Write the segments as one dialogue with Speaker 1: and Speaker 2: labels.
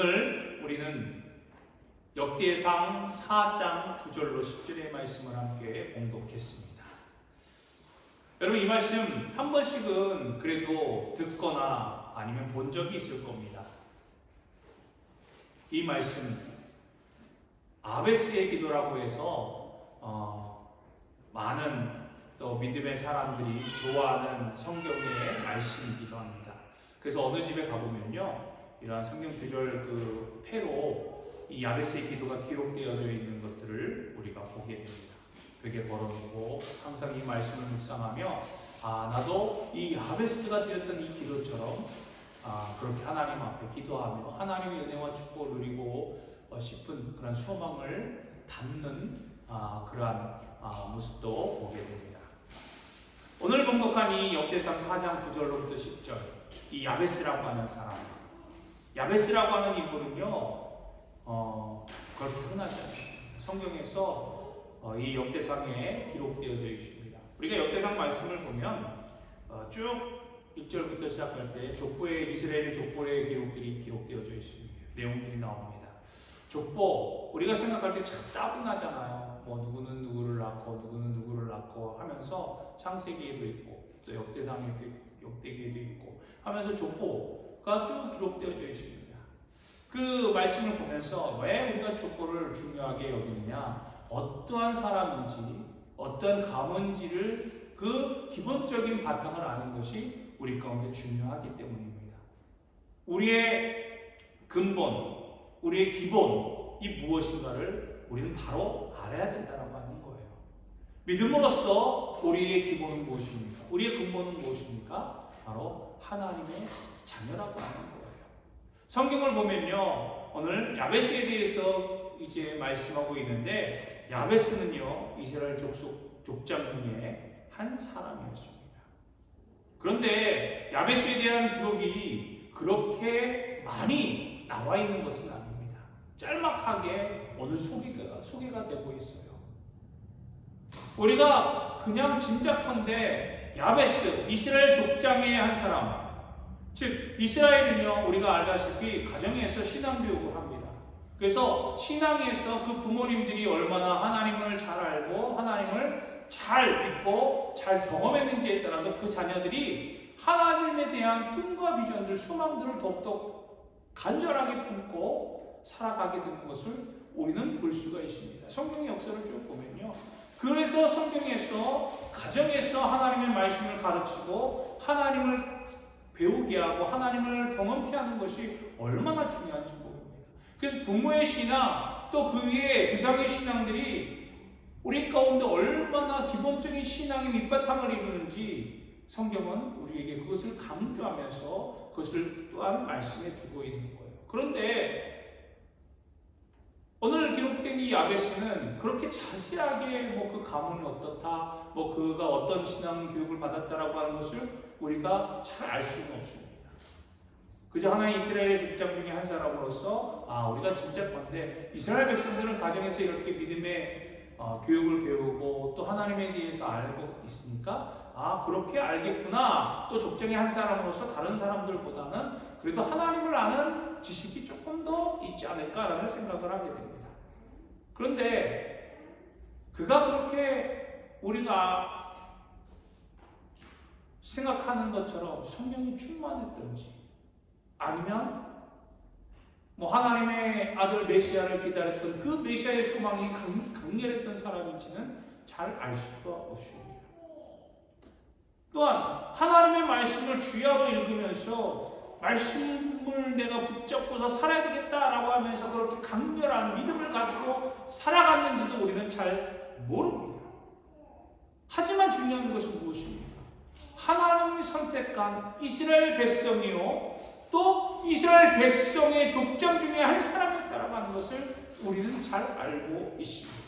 Speaker 1: 오늘 우리는 역대상 4장 9절로 10절의 말씀을 함께 봉독했습니다. 여러분 이 말씀 한 번씩은 그래도 듣거나 아니면 본 적이 있을 겁니다. 이 말씀 아베스의 기도라고 해서 어, 많은 또 믿음의 사람들이 좋아하는 성경의 말씀이기도 합니다. 그래서 어느 집에 가보면요, 이러한 성경 구절 그 패로 이 야베스의 기도가 기록되어져 있는 것들을 우리가 보게 됩니다. 벽에 걸어두고 항상 이 말씀을 묵상하며 아 나도 이 야베스가 드렸던 이 기도처럼 아 그렇게 하나님 앞에 기도하며 하나님의 은혜와 축복을 누리고 어, 싶은 그런 소망을 담는 아, 그러한 아, 모습도 보게 됩니다. 오늘 봉독한 이 역대상 4장 9절로부터 10절 이 야베스라고 하는 사람 야베스라고 하는 인물은요 어, 그렇게 흔하지 않습니다. 성경에서 어, 이 역대상에 기록되어져 있습니다. 우리가 역대상 말씀을 보면 어, 쭉 1절부터 시작할 때 족보의 이스라엘의 족보의 기록들이 기록되어져 있습니다. 내용들이 나옵니다. 족보 우리가 생각할 때 참 따분하잖아요. 뭐 누구는 누구를 낳고 누구는 누구를 낳고 하면서 창세기에도 있고 또 역대상에도 있고 역대기에도 있고 하면서 족보가 쭉 기록되어져 있습니다. 그 말씀을 보면서 왜 우리가 족보를 중요하게 여기느냐 어떠한 사람인지 어떠한 가문지를 그 기본적인 바탕을 아는 것이 우리 가운데 중요하기 때문입니다. 우리의 근본, 우리의 기본 이 무엇인가를 우리는 바로 알아야 된다고 하는 거예요. 믿음으로써 우리의 기본은 무엇입니까? 우리의 근본은 무엇입니까? 바로 하나님의 자녀라고 하는 거예요. 성경을 보면요, 오늘 야베스에 대해서 이제 말씀하고 있는데 야베스는요 이스라엘 족속 족장 중에 한 사람이었습니다. 그런데 야베스에 대한 기록이 그렇게 많이 나와 있는 것은 아닙니다. 짤막하게 오늘 소개가 소개가 되고 있어요. 우리가 그냥 짐작컨대 야베스 이스라엘 족장의 한 사람 즉 이스라엘은요 우리가 알다시피 가정에서 신앙 교육을 합니다. 그래서 신앙에서 그 부모님들이 얼마나 하나님을 잘 알고 하나님을 잘 믿고 잘 경험했는지에 따라서 그 자녀들이 하나님에 대한 꿈과 비전들, 소망들을 더욱더 간절하게 품고 살아가게 되는 것을 우리는 볼 수가 있습니다. 성경의 역사를 쭉 보면요. 그래서 성경에서 가정에서 하나님의 말씀을 가르치고 하나님을 배우게 하고 하나님을 경험케 하는 것이 얼마나 중요한지 모릅니다. 그래서 부모의 신앙 또 그 위에 조상의 신앙들이 우리 가운데 얼마나 기본적인 신앙의 밑바탕을 이루는지 성경은 우리에게 그것을 강조하면서 그것을 또한 말씀해 주고 있는 거예요. 그런데 오늘 기록된 이 야베스는 그렇게 자세하게 뭐 그 가문이 어떻다, 뭐 그가 어떤 신앙 교육을 받았다라고 하는 것을 우리가 잘 알 수는 없습니다. 그저 하나의 이스라엘의 족장 중에 한 사람으로서 아 우리가 짐작건데 이스라엘 백성들은 가정에서 이렇게 믿음의 어, 교육을 배우고 또 하나님에 대해서 알고 있으니까 아 그렇게 알겠구나 또 족장의 한 사람으로서 다른 사람들보다는 그래도 하나님을 아는 지식이 조금 더 있지 않을까라는 생각을 하게 됩니다. 그런데 그가 그렇게 우리가 생각하는 것처럼 성령이 충만했던지 아니면 뭐 하나님의 아들 메시아를 기다렸던 그 메시아의 소망이 강, 강렬했던 사람인지는 잘 알 수가 없습니다. 또한 하나님의 말씀을 주야로 읽으면서 말씀을 내가 붙잡고서 살아야 되겠다라고 하면서 그렇게 강렬한 믿음을 가지고 살아갔는지도 우리는 잘 모릅니다. 하지만 중요한 것은 무엇입니까? 하나님이 선택한 이스라엘 백성이요 또 이스라엘 백성의 족장 중에 한 사람이었다라고 하는 것을 우리는 잘 알고 있습니다.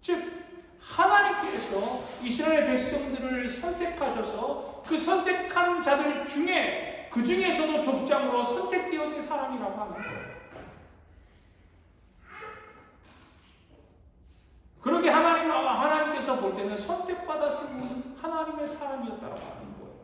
Speaker 1: 즉 하나님께서 이스라엘 백성들을 선택하셔서 그 선택한 자들 중에 그 중에서도 족장으로 선택되어진 사람이라고 하는 거예요. 그러게 하나님 하나님께서 볼 때는 선택받아 세운 하나님의 사람이었다고 하는 거예요.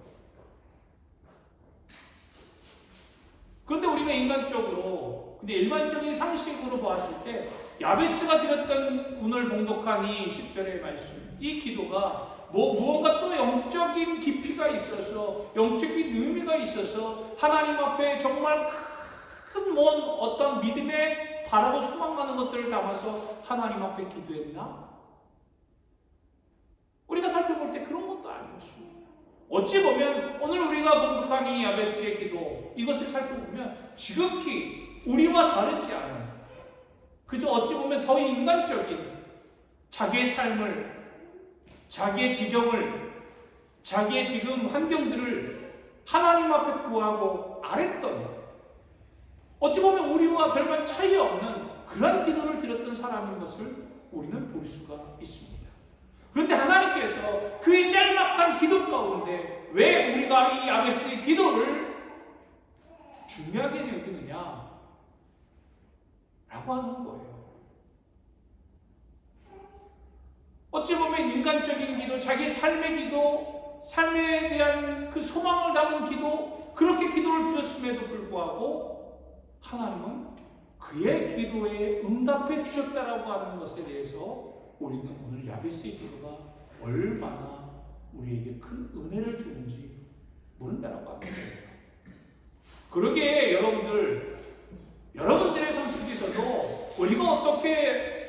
Speaker 1: 그런데 우리가 인간적으로, 근데 일반적인 상식으로 보았을 때 야베스가 드렸던 오늘 봉독한 이 10절의 말씀, 이 기도가 뭐 무언가 또 영적인 깊이가 있어서 영적인 의미가 있어서 하나님 앞에 정말 큰 뭔 어떤 믿음에 바라고 소망하는 것들을 담아서 하나님 앞에 기도했나? 우리가 살펴볼 때 그런 것도 아니었습니다. 어찌 보면 오늘 우리가 봉독한 이 야베스의 기도 이것을 살펴보면 지극히 우리와 다르지 않은 그저 어찌 보면 더 인간적인 자기의 삶을 자기의 지정을 자기의 지금 환경들을 하나님 앞에 구하고 아랬던 어찌 보면 우리와 별반 차이 없는 그런 기도를 드렸던 사람인 것을 우리는 볼 수가 있습니다. 그런데 하나님께서 그의 짤막한 기도 가운데 왜 우리가 이 야베스의 기도를 중요하게 생각했느냐? 라고 하는 거예요. 어찌 보면 인간적인 기도, 자기 삶의 기도, 삶에 대한 그 소망을 담은 기도, 그렇게 기도를 드렸음에도 불구하고 하나님은 그의 기도에 응답해 주셨다라고 하는 것에 대해서 우리는 오늘 야베스의 기도가 얼마나 우리에게 큰 은혜를 주는지 모른다라고 하는 거예요. 그러기에 여러분들, 여러분들의 삶 속에서도 우리가 어떻게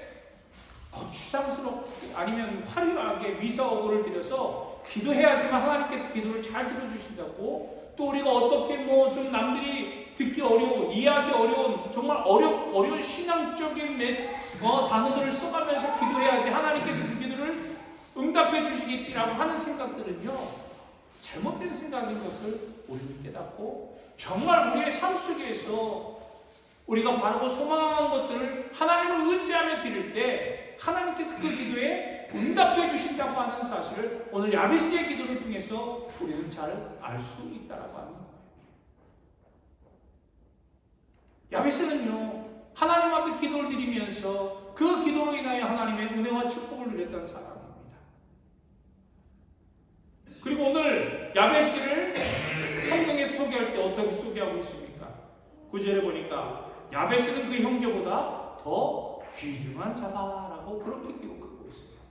Speaker 1: 거추장스럽게 아니면 화려하게 미사오고를 드려서 기도해야지만 하나님께서 기도를 잘 들어주신다고 또 우리가 어떻게 뭐 좀 남들이 듣기 어려운 이해하기 어려운 정말 어려 어려운 신앙적인 메시, 어, 단어들을 써가면서 기도해야지 하나님께서 그 기도를 응답해 주시겠지라고 하는 생각들은요 잘못된 생각인 것을 우리는 깨닫고 정말 우리의 삶 속에서 우리가 바르고 소망하는 것들을 하나님을 의지하며 드릴 때 하나님께서 그 기도에 응답해 주신다고 하는 사실을 오늘 야비스의 기도를 통해서 우리는 잘 알 수 있다라고 하는 거예요. 야비스는요 하나님 앞에 기도를 드리면서 그 기도로 인하여 하나님의 은혜와 축복을 누렸던 사람입니다. 그리고 오늘 야베스를 성경에 소개할 때 어떻게 소개하고 있습니까? 구절에 보니까 야베스는 그 형제보다 더 귀중한 자다라고 그렇게 기록하고 있어요.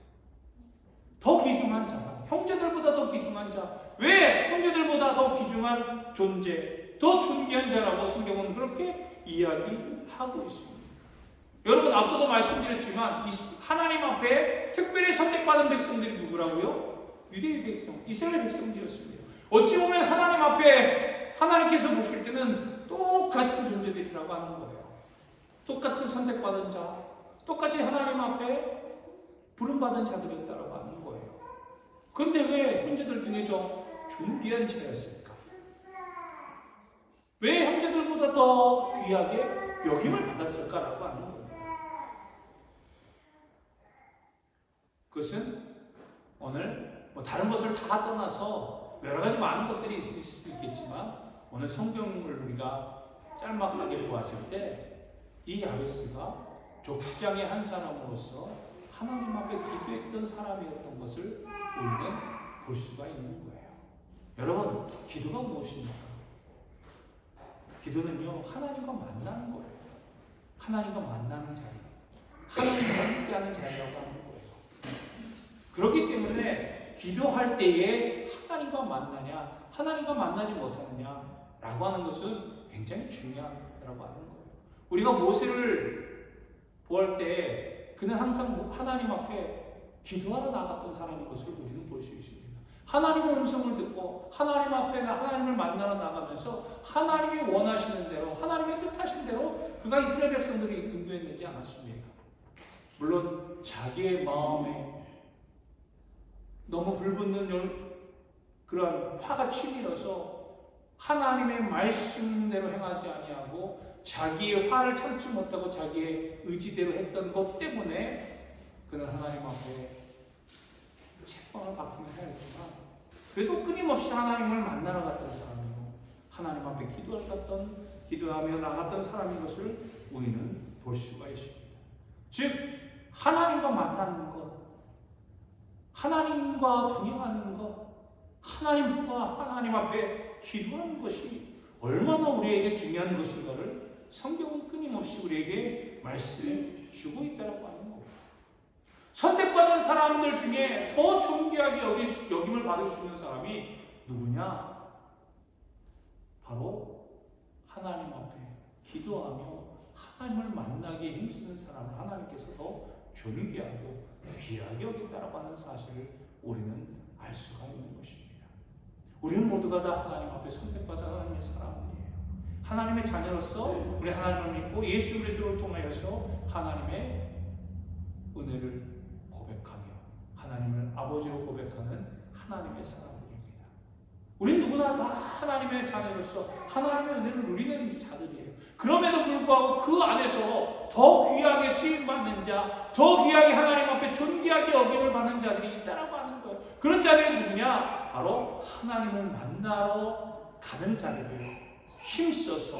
Speaker 1: 더 귀중한 자다. 형제들보다 더 귀중한 자. 왜 형제들보다 더 귀중한 존재, 더 존귀한 자라고 성경은 그렇게 이야기하고 있습니다. 여러분 앞서도 말씀드렸지만 하나님 앞에 특별히 선택받은 백성들이 누구라고요? 유대의 백성, 이스라엘 백성들이었습니다. 어찌 보면 하나님 앞에 하나님께서 보실 때는 똑같은 존재들이라고 하는 거예요. 똑같은 선택받은 자, 똑같이 하나님 앞에 부름받은 자들이었다라고 하는 거예요. 그런데 왜 형제들 중에 좀 존귀한 자였을까? 왜 형제들보다 더 귀하게 여김을 받았을까라고 하는 거예요. 그것은 오늘 뭐 다른 것을 다 떠나서 여러 가지 많은 것들이 있을 수도 있겠지만 오늘 성경을 우리가 짤막하게 보았을 때 이 야베스가 족장의 한 사람으로서 하나님 앞에 기도했던 사람이었던 것을 우리는 볼 수가 있는 거예요. 여러분, 기도가 무엇입니까? 기도는요, 하나님과 만나는 거예요. 하나님과 만나는 자리. 하나님과 함께하는 자리라고 하는 거예요. 그렇기 때문에 기도할 때에 하나님과 만나냐, 하나님과 만나지 못하느냐, 라고 하는 것은 굉장히 중요하다고 하는 거예요. 우리가 모세를 보할 때 그는 항상 하나님 앞에 기도하러 나갔던 사람인 것을 우리는 볼 수 있습니다. 하나님의 음성을 듣고 하나님 앞에 하나님을 만나러 나가면서 하나님이 원하시는 대로 하나님의 뜻하신 대로 그가 이스라엘 백성들이 인도했는지 않았습니까? 물론 자기의 마음에 너무 불붙는 그런 화가 치밀어서 하나님의 말씀대로 행하지 아니하고 자기의 화를 참지 못하고 자기의 의지대로 했던 것 때문에 그는 하나님 앞에 책방을 받기는 하였지만 그래도 끊임없이 하나님을 만나러 갔던 사람이고 하나님 앞에 기도했던 기도하며 나갔던 사람인 것을 우리는 볼 수가 있습니다. 즉 하나님과 만나는 것, 하나님과 동행하는 것, 하나님과 하나님 앞에 기도하는 것이 얼마나 우리에게 중요한 것인가를 성경은 끊임없이 우리에게 말씀해 주고 있다고 하는 겁니다. 선택받은 사람들 중에 더 존귀하게 여기, 여김을 받을 수 있는 사람이 누구냐? 바로 하나님 앞에 기도하며 하나님을 만나기 힘쓰는 사람을 하나님께서 더 존귀하고 귀하게 여긴다라고 하는 사실을 우리는 알 수가 있는 것입니다. 우리는 모두가 다 하나님 앞에 선택받은 하나님의 사람들이에요. 하나님의 자녀로서 우리 하나님을 믿고 예수 그리스도를 통하여서 하나님의 은혜를 고백하며 하나님을 아버지로 고백하는 하나님의 사람들입니다. 우린 누구나 다 하나님의 자녀로서 하나님의 은혜를 누리는 자들이에요. 그럼에도 불구하고 그 안에서 더 귀하게 수임 받는 자, 더 귀하게 하나님 앞에 존귀하게 여김을 받는 자들이 있다라고 하는 거예요. 그런 자들이 누구냐? 바로 하나님을 만나러 가는 자들이에요. 힘써서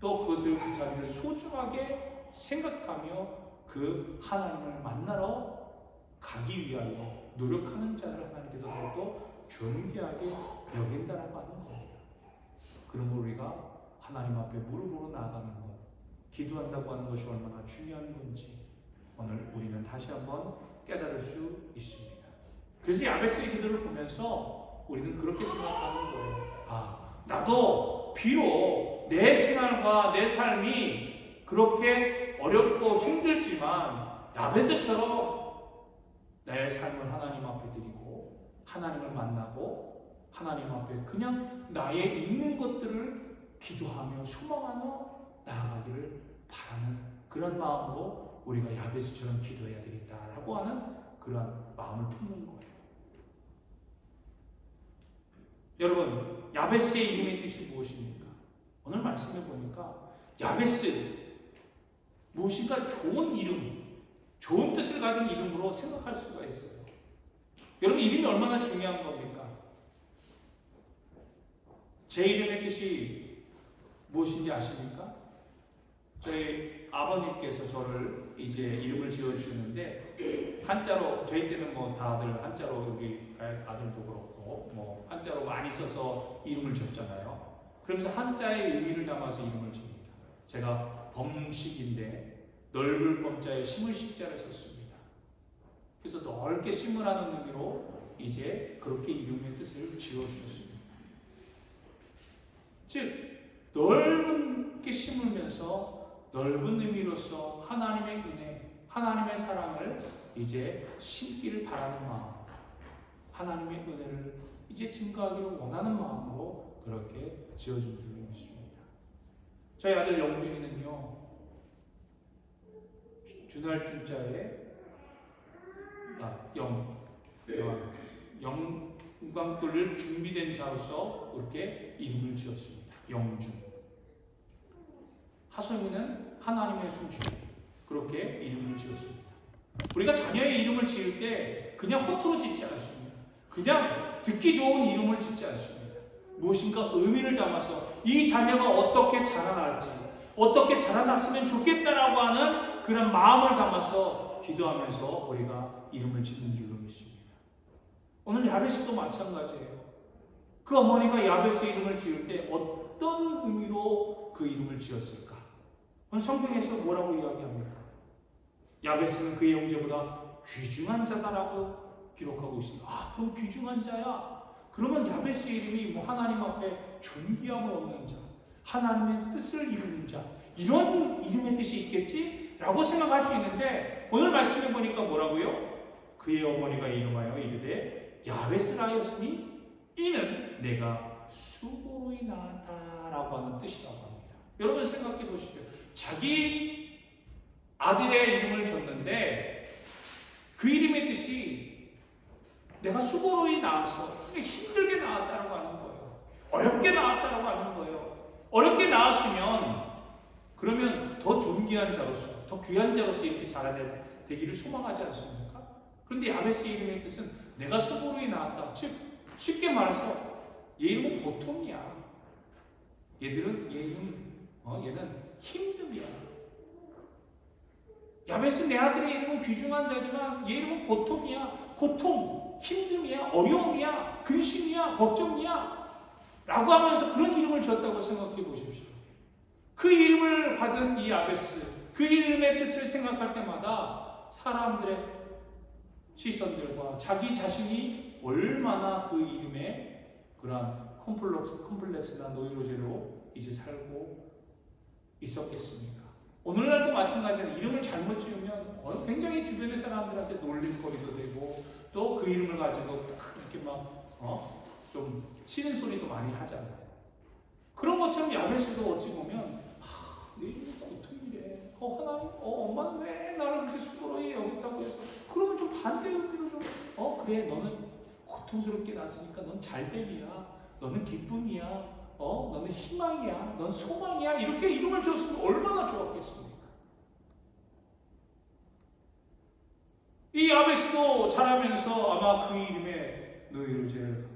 Speaker 1: 또 그것을 그 자리를 소중하게 생각하며 그 하나님을 만나러 가기 위하여 노력하는 자를 하나님께서 더욱더 존귀하게 여긴다라고 하는 겁니다. 그러므로 우리가 하나님 앞에 무릎으로 나아가는 것, 기도한다고 하는 것이 얼마나 중요한 건지 오늘 우리는 다시 한번 깨달을 수 있습니다. 그래서 야베스의 기도를 보면서 우리는 그렇게 생각하는 거예요. 아, 나도 비록 내 생활과 내 삶이 그렇게 어렵고 힘들지만 야베스처럼 내 삶을 하나님 앞에 드리고 하나님을 만나고 하나님 앞에 그냥 나의 있는 것들을 기도하며 소망하며 나아가기를 바라는 그런 마음으로 우리가 야베스처럼 기도해야 되겠다라고 하는 그러한 마음을 품는 거예요. 여러분, 야베스의 이름의 뜻이 무엇입니까? 오늘 말씀해 보니까 야베스 무엇인가 좋은 이름, 좋은 뜻을 가진 이름으로 생각할 수가 있어요. 여러분 이름이 얼마나 중요한 겁니까? 제 이름의 뜻이 무엇인지 아십니까? 저희 아버님께서 저를 이제 이름을 지어주셨는데 한자로 저희 때는 뭐 다들 한자로 여기 아들도 그렇고 뭐 한자로 많이 써서 이름을 지었잖아요. 그러면서 한자의 의미를 담아서 이름을 지습니다 제가 범식인데 넓을 범자에 심을 식자를 썼습니다. 그래서 넓게 심으라는 의미로 이제 그렇게 이름의 뜻을 지어주셨습니다. 즉 넓게 심으면서 넓은 의미로서 하나님의 은혜, 하나님의 사랑을 이제 심기를 바라는 마음, 하나님의 은혜를 이제 증가하기를 원하는 마음으로 그렇게 지어준 줄로 믿습니다. 저희 아들 영준이는요, 준할 준자에 아, 영, 영, 영광 돌릴 준비된 자로서 그렇게 이름을 지었습니다. 영준. 하성이는 하나님의 손주. 그렇게 이름을 지었습니다. 우리가 자녀의 이름을 지을 때 그냥 허투루 짓지 않습니다. 그냥 듣기 좋은 이름을 짓지 않습니다. 무엇인가 의미를 담아서 이 자녀가 어떻게 자라날지, 어떻게 자라났으면 좋겠다라고 하는 그런 마음을 담아서 기도하면서 우리가 이름을 짓는 줄로 믿습니다. 오늘 야베스도 마찬가지예요. 그 어머니가 야베스 이름을 지을 때 어떤 의미로 그 이름을 지었을까? 성경에서 뭐라고 이야기합니까? 야베스는 그의 형제보다 귀중한 자다라고 기록하고 있습니다. 아, 그럼 귀중한 자야? 그러면 야베스의 이름이 뭐 하나님 앞에 존귀함을 얻는 자, 하나님의 뜻을 이루는 자, 이런 이름의 뜻이 있겠지? 라고 생각할 수 있는데, 오늘 말씀해 보니까 뭐라고요? 그의 어머니가 이름하여 이르되 야베스라 하였으니 이는 내가 수고로 인하다라고 하는 뜻이라고 합니다. 여러분 생각해 보시죠. 자기 아들의 이름을 줬는데 그 이름의 뜻이 내가 수고로 인하서 힘들게 나왔다고 하는 거예요. 어렵게 나왔다고 하는 거예요. 어렵게 나왔으면 그러면 더 존귀한 자로서 더 귀한 자로서 이렇게 자라되기를 소망하지 않습니까? 그런데 야베스 이름의 뜻은 내가 수고로 인나왔다. 즉 쉽게 말해서 얘 이름은 보통이야. 얘들은 얘 이름 어, 얘는 힘듦이야. 야베스 내 아들의 이름은 귀중한 자지만 얘 이름은 고통이야. 고통, 힘듦이야. 어려움이야. 근심이야. 걱정이야. 라고 하면서 그런 이름을 지었다고 생각해 보십시오. 그 이름을 받은 이 아베스, 그 이름의 뜻을 생각할 때마다 사람들의 시선들과 자기 자신이 얼마나 그 이름에 컴플렉스, 컴플렉스나 노이로제로 이제 살고 있었겠습니까? 오늘날도 마찬가지로 이름을 잘못 지으면 어, 굉장히 주변의 사람들한테 놀림거리도 되고 또 그 이름을 가지고 딱 이렇게 막 어? 좀 치는 소리도 많이 하잖아요. 그런 것처럼 야베스도 어찌 보면 하, 내 이름이 고통 이래. 어 하나님, 어 엄마는 왜 나를 그렇게 수고로이 여겼다고 해서 그러면 좀 반대 의미로 좀 어 그래 너는 고통스럽게 났으니까 넌 잘됨이야. 너는 기쁨이야. 어 너는 희망이야. 넌 소망이야. 이렇게 이름을 지었으면 얼마나 좋았겠습니까? 이 아베스도 자라면서 아마 그 이름에 노예로제를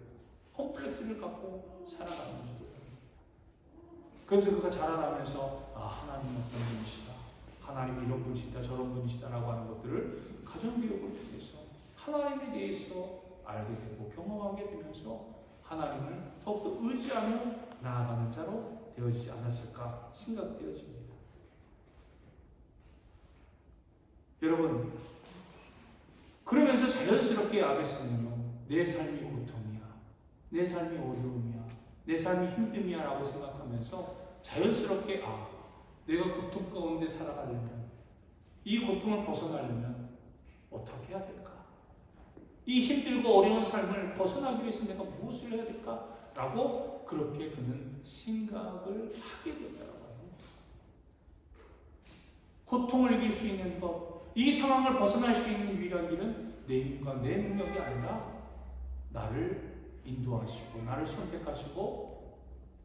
Speaker 1: 컴플렉스를 갖고 살아가는지도 그래서 그가 자라나면서 아 하나님은 어떤 분이시다 하나님이 이런 분이시다 저런 분이시다라고 하는 것들을 가정 교육을 통해서 하나님에 대해서 알게 되고 경험하게 되면서 하나님을 더욱더 의지하며 나아가는 자로 되어지지 않았을까 생각되어집니다. 여러분 그러면서 자연스럽게 아베스는요 내 삶이 고통이야 내 삶이 어려움이야 내 삶이 힘듦이야 라고 생각하면서 자연스럽게 아 내가 고통 가운데 살아가려면 이 고통을 벗어나려면 어떻게 해야 될까? 이 힘들고 어려운 삶을 벗어나기 위해서 내가 무엇을 해야 될까? 라고 그렇게 그는 생각을 하게 되더라고요 고통을 이길 수 있는 것이 상황을 벗어날 수 있는 유일한 길은 내 힘과 내 능력이 아니라 나를 인도하시고 나를 선택하시고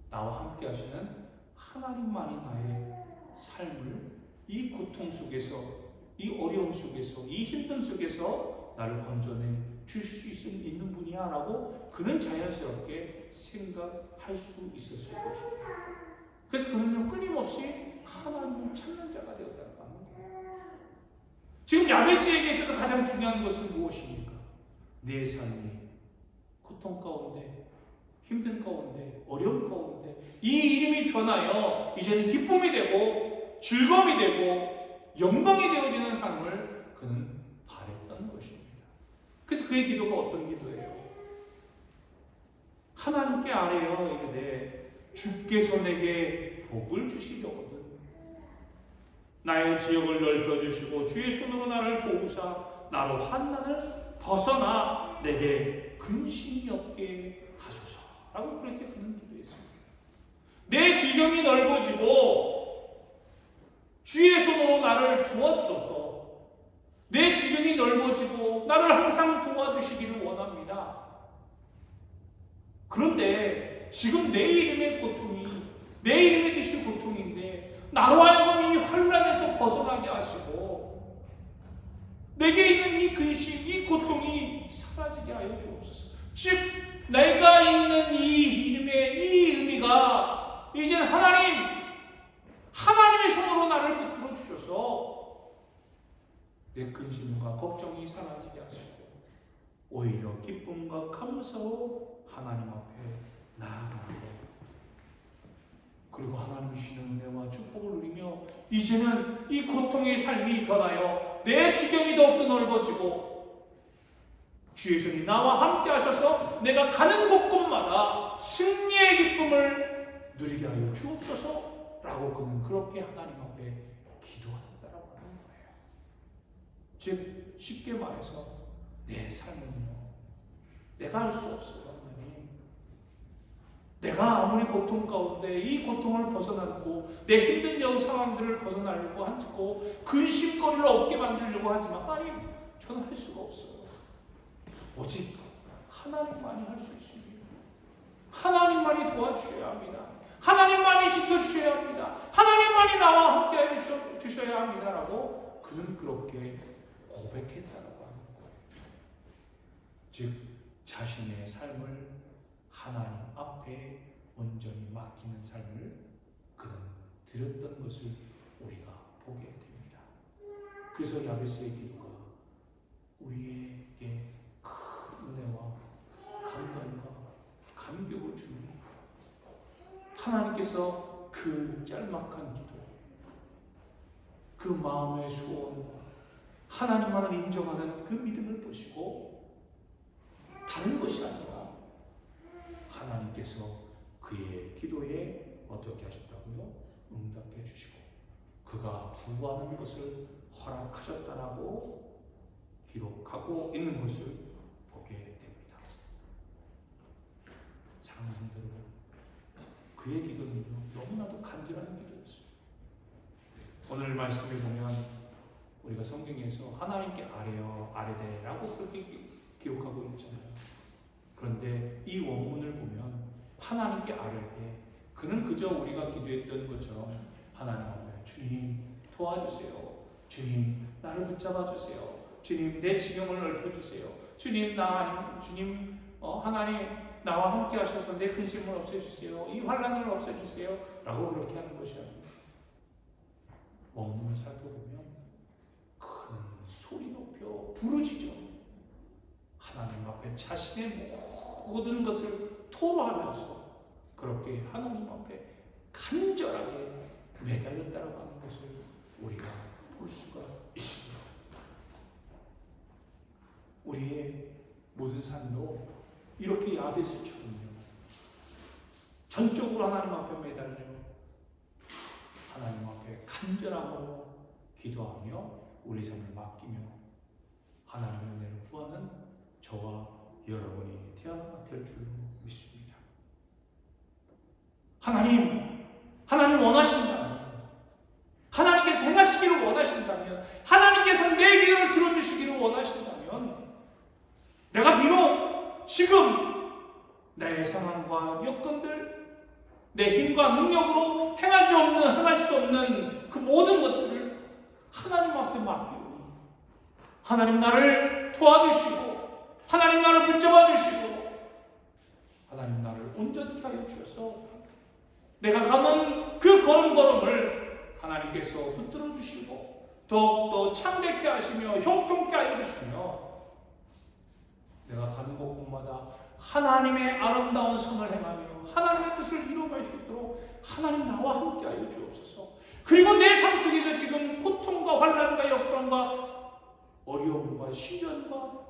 Speaker 1: 나와 함께 하시는 하나님만이 나의 삶을 이 고통 속에서 이 어려움 속에서 이 힘듦 속에서 나를 건져내 주실 수 있는 분이야 라고 그는 자연스럽게 생각할 수 있었을 것입니다. 그래서 그는 끊임없이 하나님을 찾는 자가 되었다는 겁니다. 지금 야베스에게 있어서 가장 중요한 것은 무엇입니까? 내 삶이 고통 가운데, 힘든 가운데, 어려움 가운데 이 이름이 변하여 이제는 기쁨이 되고 즐거움이 되고 영광이 되어지는 삶을 그는 바랬던 것입니다. 그래서 그의 기도가 어떤 기도예요? 하나님께 아뢰어 이르되 주께서 내게 복을 주시려거든 나의 지역을 넓혀 주시고 주의 손으로 나를 도우사 나로 환난을 벗어나 내게 근심이 없게 하소서라고 그렇게 그는 기도했습니다. 내 지경이 넓어지고 주의 손으로 나를 도와주소서. 내 지경이 넓어지고 나를 항상 도와주시기를 원합니다. 그런데 지금 내 이름의 고통이 내 이름의 뜻이 고통인데 나로 하여금 이 환란에서 벗어나게 하시고 내게 있는 이 근심, 이 고통이 사라지게 하여 주옵소서. 즉 내가 있는 이 이름의 이 의미가 이제 하나님 하나님의 손으로 나를 붙들어 주셔서 내 근심과 걱정이 사라지게 하시고 오히려 기쁨과 감사로 하나님 앞에 나아가고 그리고 하나님 주시는 은혜와 축복을 누리며 이제는 이 고통의 삶이 변하여 내 지경이 더욱더 넓어지고 주의 손이 나와 함께 하셔서 내가 가는 곳곳마다 승리의 기쁨을 누리게 하여 주옵소서 라고 그는 그렇게 하나님 앞에 기도하였다라고 하는 거예요. 즉 쉽게 말해서 내 삶은요 내가 할수 없어요 하나님. 내가 아무리 고통 가운데 이 고통을 벗어나고 내 힘든 여 상황들을 벗어나려고 하고 근심거리를 없게 만들려고 하지만 하나님 저는 할 수가 없어요. 오직 하나님만이 할 수 있습니다. 하나님만이 도와주셔야 합니다. 하나님만이 지켜주셔야 합니다. 하나님만이 나와 함께 해 주셔야 합니다라고 그는 그렇게 거예요 즉 자신의 삶을 하나님 앞에 온전히 맡기는 삶을 그는 드렸던 것을 우리가 보게 됩니다. 그래서 야베스의 기도가 우리에게 큰 은혜와 감동과 감격을 주는 하나님께서 그 짤막한 기도, 그 마음의 소원과 하나님만을 인정하는 그 믿음을 보시고 다른 것이 아니라 하나님께서 그의 기도에 어떻게 하셨다고요? 응답해 주시고 그가 구하는 것을 허락하셨다라고 기록하고 있는 것을 보게 됩니다. 사랑하는 성도 그의 기도는요 너무나도 간절한 기도였어요. 오늘 말씀을 보면 우리가 성경에서 하나님께 아뢰어 아뢰되라고 그렇게 기- 기록하고 있잖아요. 그런데 이 원문을 보면 하나님께 아뢰 때 그는 그저 우리가 기도했던 것처럼 하나님 앞에 주님 도와주세요. 주님 나를 붙잡아 주세요. 주님 내 지경을 넓혀 주세요. 주님 나 주님 어, 하나님 나와 함께 하셔서 내 근심을 없애 주세요. 이 환란을 없애 주세요라고 그렇게 하는 것이 아니에요. 원문을 살펴보면 큰 소리 높여 부르짖어 하나님 앞에 자신의 모든 것을 토로하면서 그렇게 하나님 앞에 간절하게 매달렸다고 하는 것을 우리가 볼 수가 있습니다. 우리의 모든 삶도 이렇게 야베스처럼요. 전적으로 하나님 앞에 매달려 하나님 앞에 간절함으로 기도하며 우리 삶을 맡기며 하나님의 은혜를 구하는 저와 여러분이 되어야 될 줄로 믿습니다. 하나님, 하나님 원하신다면, 하나님께서 행하시기를 원하신다면, 하나님께서 내 기도를 들어주시기를 원하신다면, 내가 비록 지금 내 상황과 여건들, 내 힘과 능력으로 행하지 없는, 행할 수 없는 그 모든 것들을 하나님 앞에 맡기오니, 하나님 나를 도와주시고, 하나님 나를 붙잡아 주시고, 하나님 나를 온전케 하여 주셔서, 내가 가는 그 걸음걸음을 하나님께서 붙들어 주시고, 더욱더 창대케 하시며, 형통케 하여 주시며, 내가 가는 곳곳마다 하나님의 아름다운 선을 행하며 하나님의 뜻을 이루어갈 수 있도록 하나님 나와 함께 하여 주옵소서. 그리고 내 삶 속에서 지금 고통과 환란과 역경과 어려움과 시련과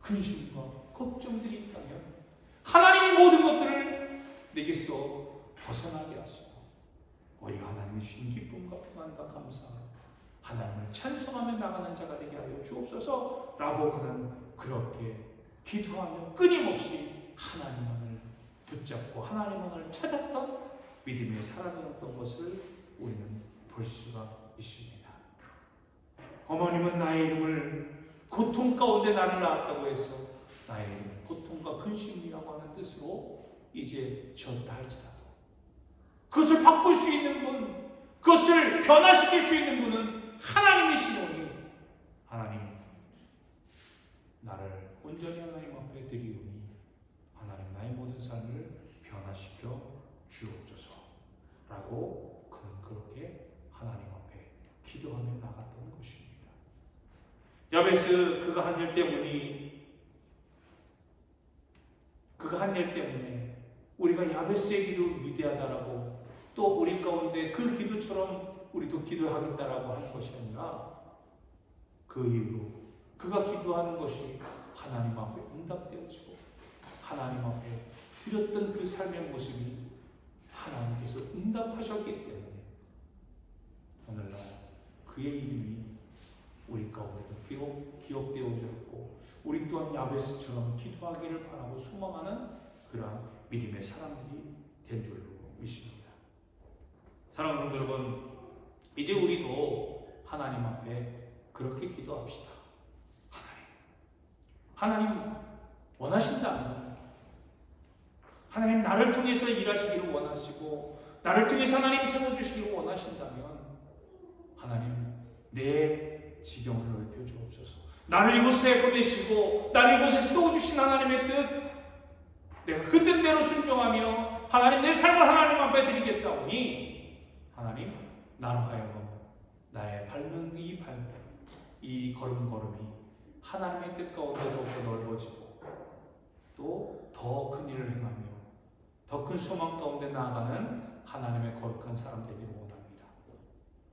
Speaker 1: 근심과 걱정들이 있다면 하나님이 모든 것들을 내게서 벗어나게 하시고 오히려 하나님이 주신 기쁨과 평안과 감사 하나님을 찬송하며 나가는 자가 되게 하여 주옵소서 라고 그는 그렇게 기도하며 끊임없이 하나님만을 붙잡고 하나님만을 찾았던 믿음의 사람이었던 것을 우리는 볼 수가 있습니다. 어머님은 나의 이름을 고통 가운데 나를 낳았다고 해서 나의 고통과 근심이라고 하는 뜻으로 이제 할지라도 그것을 바꿀 수 있는 분, 그것을 변화시킬 수 있는 분은 하나님이시오니 하나님 나를 온전히 하나님 앞에 드리오니 하나님 나의 모든 삶을 변화시켜 주옵소서라고 그는 그렇게 하나님 앞에 기도하며 나갔던 것입니다. 야베스 그가 한 일 때문이 그가 한 일 때문에 우리가 야베스의 기도 위대하다라고 또 우리 가운데 그 기도처럼 우리도 기도하겠다라고 하는 것이 아니라 그 이후로 그가 기도하는 것이 하나님 앞에 응답되어지고 하나님 앞에 드렸던 그 삶의 모습이 하나님께서 응답하셨기 때문에 오늘날 그의 이름이 우리 가운데도 기록, 기억되어져 있고 우리 또한 야베스처럼 기도하기를 바라고 소망하는 그러한 믿음의 사람들이 된 줄로 믿습니다. 사랑하는 여러분, 이제 우리도 하나님 앞에 그렇게 기도합시다. 하나님, 하나님 원하신다면 하나님 나를 통해서 일하시기를 원하시고 나를 통해서 하나님 세워주시기를 원하신다면 하나님 내 지경을 넓혀 주옵소서 나를 이곳에 보내시고 나를 이곳에 세워 주신 하나님의 뜻 내가 그 뜻대로 순종하며 하나님 내 삶을 하나님 앞에 드리겠사오니 하나님 나로 하여금 나의 밟는 이 발, 이 걸음걸음이 하나님의 뜻 가운데 더욱더 넓어지고 또 더 큰 일을 행하며 더 큰 소망 가운데 나아가는 하나님의 거룩한 사람 되기를 원합니다.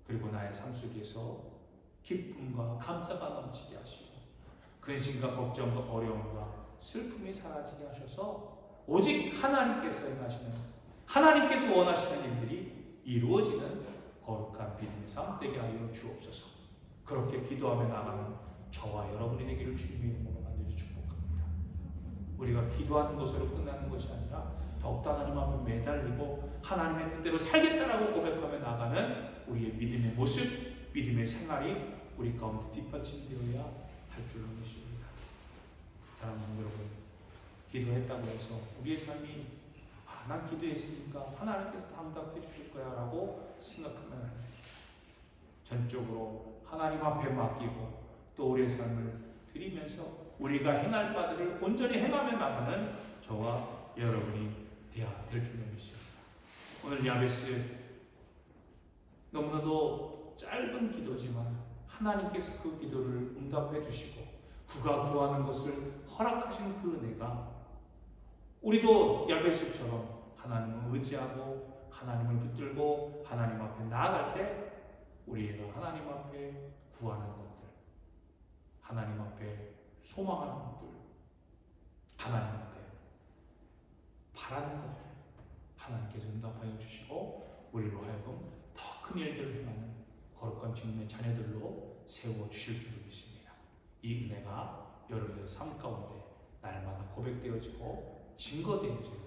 Speaker 1: 그리고 나의 삶 속에서 기쁨과 감사가 넘치게 하시고 근심과 걱정과 어려움과 슬픔이 사라지게 하셔서 오직 하나님께서 행하시는 하나님께서 원하시는 일들이 이루어지는 거룩한 믿음의 삶 되게 하여 주옵소서. 그렇게 기도하며 나가는 저와 여러분이 되기를 주님의 이름으로 간절히 축복합니다. 우리가 기도하는 것으로 끝나는 것이 아니라 더욱더 하나님 앞에 매달리고 하나님의 뜻대로 살겠다라고 고백하며 나가는 우리의 믿음의 모습, 믿음의 생활이 우리 가운데 뒷받침되어야 할 줄로 믿습니다. 사랑하는 여러분, 기도했다고 해서 우리의 삶이 아, 난 기도했으니까 하나님께서 다 응답해 주실 거야 라고 생각하면 안 돼요. 전적으로 하나님 앞에 맡기고 또 우리의 삶을 드리면서 우리가 행할 바들을 온전히 행하며 나가는 저와 여러분이 되어야 될 줄로 믿습니다. 오늘 야베스 너무나도 짧은 기도지만 하나님께서 그 기도를 응답해 주시고 그가 구하는 것을 허락하신 그 은혜가 우리도 야베스처럼 하나님을 의지하고 하나님을 붙들고 하나님 앞에 나아갈 때 우리가 하나님 앞에 구하는 것들, 하나님 앞에 소망하는 것들, 하나님 앞에 바라는 것들, 하나님께서 응답하여 주시고 우리로 하여금 더 큰 일들을 행하는 거룩한 주님의 자녀들로 세워 주실 줄을 믿습니다. 이 은혜가 여러분의 삶 가운데 날마다 고백되어지고 증거되어지는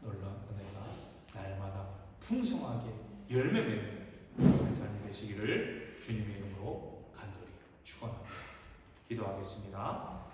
Speaker 1: 놀라운 은혜가 날마다 풍성하게 열매 맺는 삶이 되시기를 주님의 이름으로 간절히 축원합니다. 기도하겠습니다.